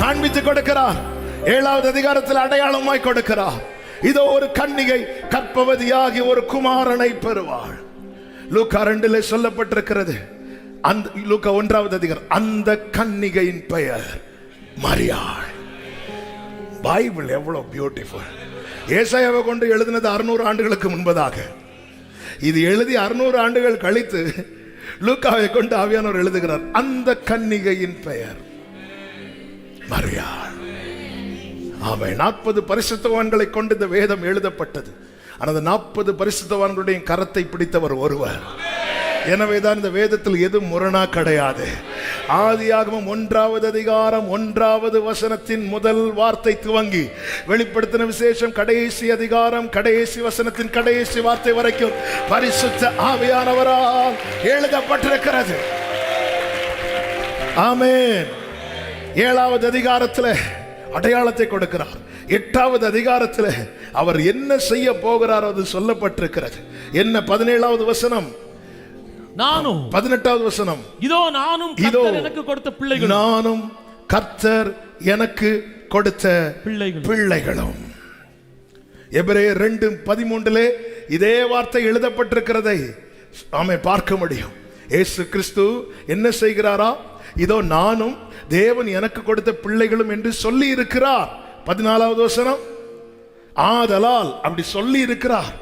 காண்பித்து கொடுக்கிறார். ஏழாவது அதிகாரத்தில் அடையாளமாய் கொடுக்கிறார். இதோ ஒரு கன்னிகை கற்பவதியாகி ஒரு குமாரனை பெறுவாள். லூக்கா ரெண்டில் சொல்லப்பட்டிருக்கிறது. அந்த லூக்கா ஒன்றாவது அதிகாரம். அந்த கன்னிகையின் பெயர் மரியாள். பைபிள் எவ்வளவு பியூட்டிஃபுல் ஏசாயாவை கொண்டு எழுதினது அறுநூறு ஆண்டுகளுக்கு முன்பதாக. இது எழுதி அறுநூறு ஆண்டுகள் கழித்து லூக்காவை கொண்டு ஆவியானவர் எழுதுகிறார். அந்த கன்னிகையின் பெயர் மரியாள். ஆமை நாற்பது பரிசுத்தவான்களை கொண்டு இந்த வேதம் எழுதப்பட்டது. ஆனால் அந்த நாற்பது பரிசுத்தவான்களுடைய கரத்தை பிடித்தவர் ஒருவர். எனவேதான் இந்த வேதத்தில் எதுவும் முரணா கிடையாது. ஆதியாகமம் ஒன்றாவது அதிகாரம் ஒன்றாவது வசனத்தின் முதல் வார்த்தை துவங்கி வெளிப்படுத்தின விசேஷம் கடைசி அதிகாரம் கடைசி வசனத்தின் கடைசி வார்த்தை வரைக்கும் பரிசுத்த ஆவியானவரால் எழுதப்பட்டிருக்கிறது. ஆமேன். ஏழாவது அதிகாரத்தில் அடையாளத்தை கொடுக்கிறார். எட்டாவது அதிகாரத்தில் அவர் என்ன செய்ய போகிறார் அது சொல்லப்பட்டிருக்கிறது. என்ன பதினேழாவது வசனம்? நானும். பதினெட்டாவது வசனம். இதோ நானும் இதோ கர்த்தர் எனக்கு கொடுத்த பிள்ளைகள் நானும் கர்த்தர் எனக்கு கொடுத்த பிள்ளைகள் பிள்ளைகளும். எபிரேயர் ரெண்டு பதிமூன்றிலே இதே வார்த்தை எழுதப்பட்டிருக்கிறதை ஆமை பார்க்க முடியும். இயேசு கிறிஸ்து என்ன செய்கிறாரா? இதோ நானும் தேவன் எனக்கு கொடுத்த பிள்ளைகளும் என்று சொல்லி இருக்கிறார் பதினாலாவது வசனம். ஆதலால் அப்படி சொல்லி இருக்கிறார்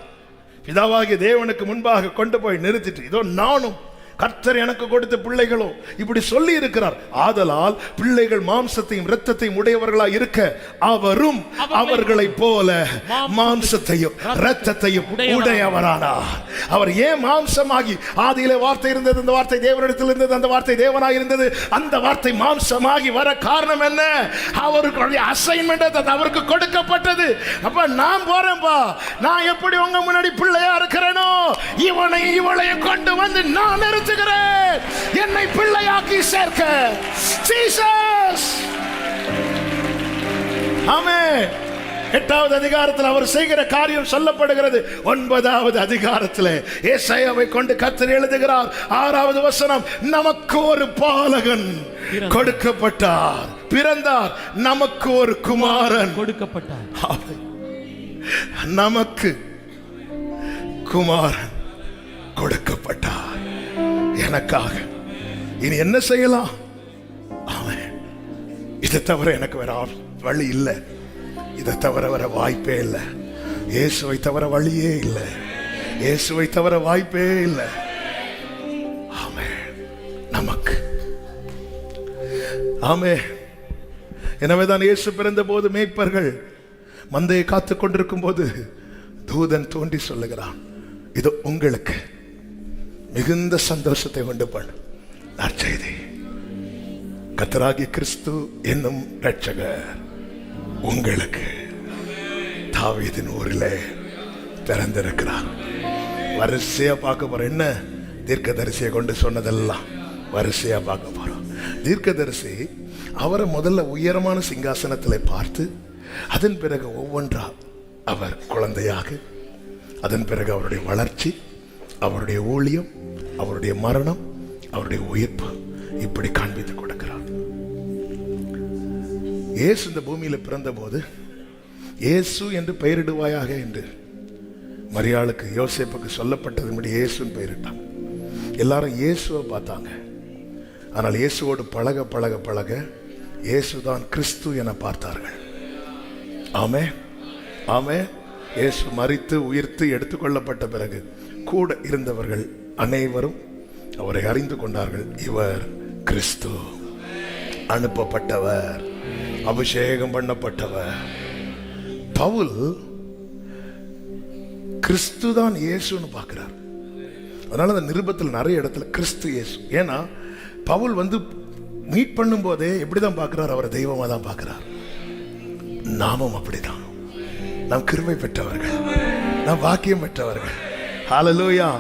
பிதாவாகிய தேவனுக்கு முன்பாக கொண்டு போய் நிறுத்திட்டு இதோ நானும் கர்த்தர் எனக்கு கொடுத்த பிள்ளைகளும் இப்படி சொல்லி இருக்கிறார் ஆதலால் பிள்ளைகள் மாம்சத்தையும் இரத்தத்தையும் உடையவர்களாய் இருக்க அவரும் அவர்களைப் போல மாம்சத்தையும் இரத்தத்தையும் உடையவரானார். அவர் ஏன் மாம்சமாகி ஆதியிலே வார்த்தை இருந்தது அந்த வார்த்தை தேவனிடத்தில் இருந்தது அந்த வார்த்தை தேவனாய் இருந்தது அந்த வார்த்தை மாம்சமாகி வர காரணம் என்ன? அவருக்கு அசைன்மெண்ட் அது அவருக்கு கொடுக்கப்பட்டது. அப்ப நான் போறேன்பா. நான் எப்படி உங்க முன்னாடி பிள்ளையா இருக்கிறேனோ? இவனை இவளையும் கொண்டு வந்து நான் நிறுத்துகிறேன் என்னை பிள்ளையாக்கி சேர்க்க. ஜீசஸ் ஆமே எட்டாவது அதிகாரத்தில் அவர் செய்கிற காரியம் சொல்லப்படுகிறது. ஒன்பதாவது அதிகாரத்தில் ஏசாயாவை கொண்டு கத்தர் எழுதுகிறார். ஆறாவது வசனம் நமக்கு ஒரு பாலகன் கொடுக்கப்பட்டார். பிறந்தார். நமக்கு ஒரு குமாரன். கொடுக்கப்பட்டார். நமக்கு குமாரன் கொடுக்கப்பட்டார். எனக்காக. இனி என்ன செய்யலாம்? அவன் இதை தவிர எனக்கு வேற வழி இல்லை. இதை தவிர வர வாய்ப்பே இல்லை. இயேசுவை தவிர வழியே இல்லை. இயேசுவை தவிர வாய்ப்பே இல்லை. ஆமே நமக்கு. ஆமே எனவேதான் இயேசு பிறந்த போது மேய்ப்பர்கள் மந்தையை காத்து கொண்டிருக்கும் போது தூதன் தோண்டி சொல்லுகிறான். இது உங்களுக்கு. மிகுந்த சந்தோஷத்தை உண்டு பண்ண. நற்செய்தி கத்தராகி கிறிஸ்து என்னும் ரட்சகர் உங்களுக்கு தாவீதின் ஊரிலே பிறந்திருக்கிறார். வரிசையா பார்க்க போறோம். என்ன? தீர்க்கதரிசியை கொண்டு சொன்னதெல்லாம் வரிசையா பார்க்க போறோம். தீர்க்கதரிசி அவரை முதல்ல உயரமான சிங்காசனத்தில் பார்த்து அதன் பிறகு ஒவ்வொன்றா அவர் குழந்தையாக அதன் பிறகு அவருடைய வளர்ச்சி அவருடைய ஊழியம் அவருடைய மரணம் அவருடைய உயிர்ப்பு இப்படி காண்பித்து கொடுக்கிறார். இயேசு இந்த பூமியில பிறந்தபோது இயேசு என்று பெயரிடுவாயாக என்று மரியாளுக்கு யோசேப்புக்கு சொல்லப்பட்டதுபடி இயேசுன்னு பெயரிட்டான். எல்லாரும் இயேசுவை பார்த்தாங்க. ஆனால் இயேசுவோடு பழக பழக பழக இயேசுதான் கிறிஸ்து என பார்த்தார்கள். ஆமே ஆமே இயேசு மறித்து உயிர்த்து எடுத்துக்கொள்ளப்பட்ட பிறகு கூட இருந்தவர்கள் அனைவரும் அவரை அறிந்து கொண்டார்கள். இவர் கிறிஸ்து. அனுப்பப்பட்டவர். அபிஷேகம் பண்ணப்பட்டவர். பவுல் கிறிஸ்து தான் இயேசுன்னு பார்க்கிறார். அதனால அந்த நிருபத்தில் நிறைய இடத்துல கிறிஸ்து இயேசு. ஏன்னா பவுல் வந்து மீட் பண்ணும்போதே எப்படிதான் பார்க்கிறார்? அவரை தெய்வமாக தான் பார்க்கிறார். நாமும் அப்படிதான். நாம் கிருமை பெற்றவர்கள். நாம் வாக்கியம் பெற்றவர்கள். ஹalleluya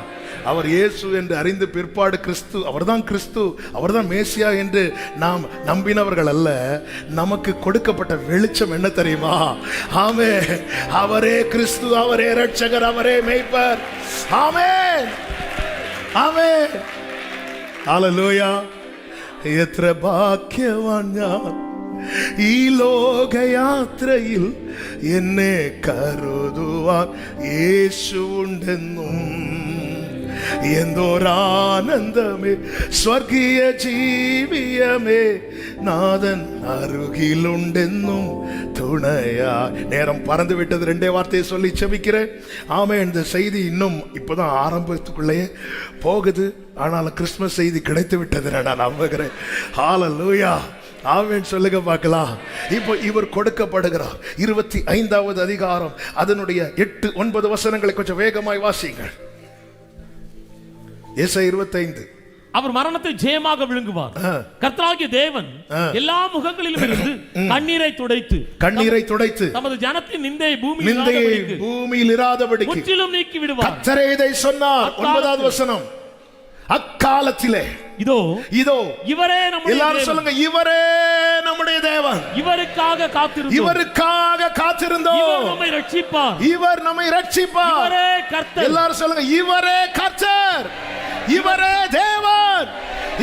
அவர் இயேசு என்று அறிந்து பிற்பாடு கிறிஸ்து அவர்தான் கிறிஸ்து அவர்தான் மேசியா என்று நாம் நம்பினவர்கள் அல்ல நமக்கு கொடுக்கப்பட்ட வெளிச்சம் என்ன தெரியுமா ஆமே அவரே கிறிஸ்து அவரே ரட்சகர் அவரே மேய்ப்பர் ஆமே ஆமே ஹalleluya എത്ര ഭാഗ്യവാൻ ഞാൻ ഈ ലോകയാത്രയിൽ എന്നെ കരുതുവാൻ യേശുണ്ടെന്നും എന്തോരാനന്ദമേ സ്വർഗീയ ജീവിയമേ നാഥൻ அருகிலுண்டென்னும் துணையா நேரம் பறந்து விட்டது ரெண்டே வார்த்தையை சொல்லி செபிக்கிறேன் ஆமே இந்த செய்தி இன்னும் இப்போதான் ஆரம்பத்துக்குள்ளேயே போகுது ஆனாலும் கிறிஸ்மஸ் செய்தி கிடைத்து விட்டது நான் நம்புகிறேன் ஹalleluya ஆமென். சொல்லுங்க பார்க்கலாம். இப்போ இவர் கொடுக்கப்படுகிறார். இருபத்தி ஐந்தாவது அதிகாரம். அதனுடைய எட்டு ஒன்பது வசனங்களை கொஞ்சம் வேகமாய் வாசிங்கள் ஏசை இருபத்தைந்து. அவர் மரணத்தை ஜெயமாக விழுங்குவார். கர்த்தராகிய தேவன் எல்லா முகங்களிலும் இருந்து கண்ணீரை துடைத்து கண்ணீரை துடைத்து தமது ஜனத்தின் நிந்தையை பூமியில் நிந்தையை பூமியில் இராதபடிக்கு முற்றிலும் நீக்கி விடுவார். கத்தரே இதை சொன்னார். ஒன்பதாவது வசனம். அக்காலத்திலே. இதோ இதோ இவரே நம்முடைய எல்லாரும். சொல்லுங்க இவரே நம்முடைய தேவன். இவருக்காக காத்திருந்தோம். இவருக்காக இவர் காத்திருந்தோம் நம்மை ரட்சிப்பார். இவர் நம்மை ரட்சிப்பார். இவரே கர்த்தர். எல்லாரும் சொல்லுங்க இவரே கர்த்தர். இவரே தேவன்.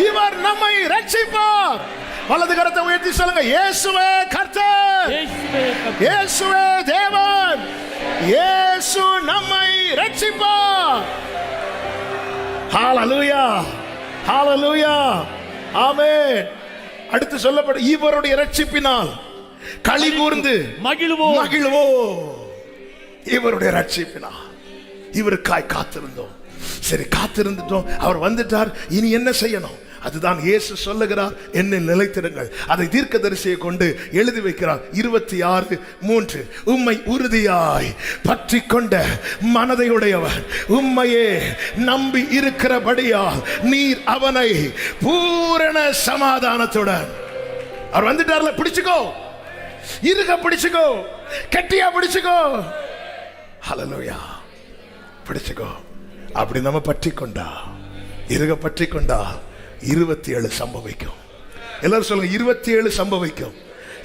இவர் நம்மை ரட்சிப்பார். வலது கரத்தை உயர்த்தி சொல்லுங்க இயேசுவே கர்த்தர். இயேசுவே தேவன். இயேசு நம்மை ரட்சிப்பார். ஹalleluya ஹalleluya ஆமென் அடுத்து சொல்லப்படும் இவருடைய ரட்சிப்பினால் களி கூர்ந்து மகிழ்வோம். மகிழ்வோ இவருடைய ரட்சிப்பினால் இவருக்காய் காத்திருந்தோம். சரி காத்திருந்துட்டோம். அவர் வந்துட்டார். இனி என்ன செய்யணும்? அதுதான் இயேசு சொல்லுகிறார் என்னை நிலைத்திருங்கள் அதை தீர்க்க தரிசியை கொண்டு எழுதி வைக்கிறார் இருபத்தி ஆறு மூன்று. உம்மை உறுதியாய் பற்றி கொண்ட மனதை உடையவர் உம்மையே நம்பி இருக்கிறபடியால் நீர் அவனை பூரண சமாதானத்துடன். அவர் வந்துட்டார்ல பிடிச்சுக்கோ. இருக பிடிச்சுக்கோ. கெட்டியா பிடிச்சுக்கோ. ஹலலோயா பிடிச்சுக்கோ. அப்படி நம்ம பற்றி கொண்டா இருக பற்றி கொண்டா இருபத்தி ஏழு சம்பவிக்கும். எல்லாரும் சொல்லுங்க இருபத்தி ஏழு சம்பவிக்கும்.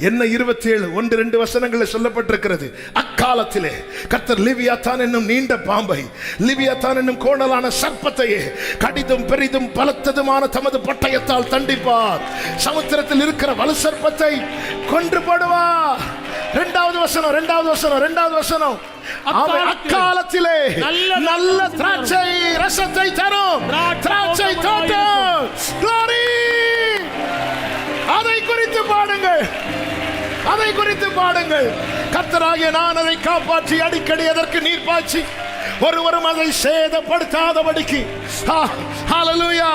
என்ன இருபத்தி ஏழு ஒன்று ரெண்டு வசனங்களில் சொல்லப்பட்டிருக்கிறது. அக்காலத்திலே கத்தர் லிவியாத்தான் என்னும் நீண்ட பாம்பை லிவியாத்தான் என்னும் கோணலான சர்ப்பத்தையே கடிதும் பெரிதும் பலத்ததுமான தமது பட்டயத்தால் தண்டிப்பார். சமுத்திரத்தில் இருக்கிற வலு சர்ப்பத்தை கொன்று போடுவார் இரண்டாவது வசனம் இரண்டாவது வசனம் இரண்டாவது வசனம். அக்காலத்திலே நல்ல நல்ல திராட்சை ரசத்தை தரும். திராட்சை தோட்டம். Glory! அதை குறித்து பாடுங்கள். அதை குறித்து பாடுங்கள். கர்த்தராகிய நான் அதை காப்பாற்றி அடிக்கடி அதற்கு நீர் பாய்ச்சி. ஒருவரும் அதை சேதப்படுத்தாதபடிக்கு. ஹalleluya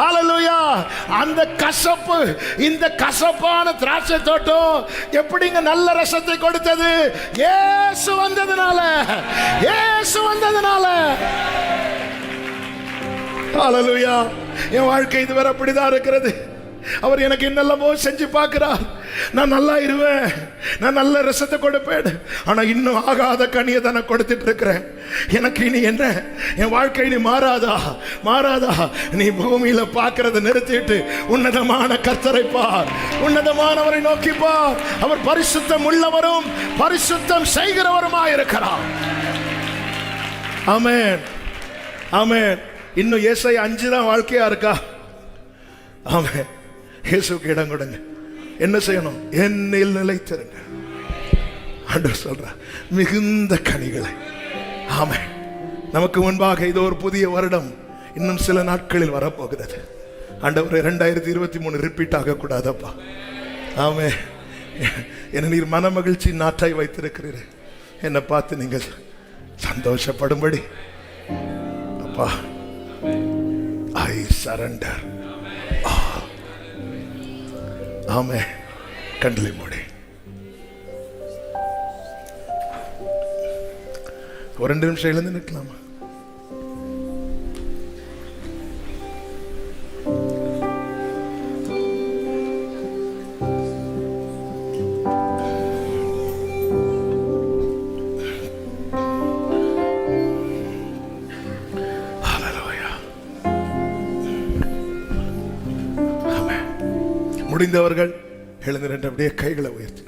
ஹalleluya. அந்த கசப்பு இந்த கசப்பான திராட்சை தோட்டம் எப்படிங்க நல்ல ரசத்தை கொடுத்தது? இயேசு வந்ததுனால இயேசு வந்ததுனால. ஹalleluya. என் வாழ்க்கை இதுவரை அப்படிதான் இருக்கிறது. அவர் எனக்கு என்னெல்லாமோ செஞ்சு பார்க்கிறார். நான் நல்லா இருவேன். நான் நல்ல ரசத்தை கொடுப்பேன். ஆனா இன்னும் ஆகாத கனியை தானே கொடுத்துட்டு இருக்கிறேன். எனக்கு இனி என்ன? என் வாழ்க்கை நீ மாறாதா? மாறாதா? நீ பூமியில பார்க்கறத நிறுத்திட்டு உன்னதமான கர்த்தரை பார். உன்னதமானவரை நோக்கி பார். அவர் பரிசுத்தம் உள்ளவரும் பரிசுத்தம் செய்கிறவருமாய் இருக்கிறார். ஆமேன். ஆமேன். இன்னும் ஏசை அஞ்சு தான் வாழ்க்கையா இருக்கா? ஆமென். இயேசுக்கு இடம் கொடுங்க. என்ன செய்யணும்? என்னில் நிலைத்திருங்க ஆண்டவர் சொல்ற மிகுந்த கனிகளை. ஆமை நமக்கு முன்பாக இது ஒரு புதிய வருடம் இன்னும் சில நாட்களில் வரப்போகிறது. ஆண்டவர் இரண்டாயிரத்தி இருபத்தி மூணு ரிப்பீட் ஆகக்கூடாதப்பா. ஆமே என்ன நீர் மன மகிழ்ச்சி நாட்டாய் வைத்திருக்கிறீர். என்னை பார்த்து நீங்கள் சந்தோஷப்படும்படி. அப்பா ஐ சரண்டர் ஆமே. கண்டலை மூடி. ஒரு ரெண்டு நிமிஷம் எழுந்து நிற்கலாமா? முடிந்தவர்கள் எழுந்து ரெண்டு அப்படியே கைகளை உயர்த்தி.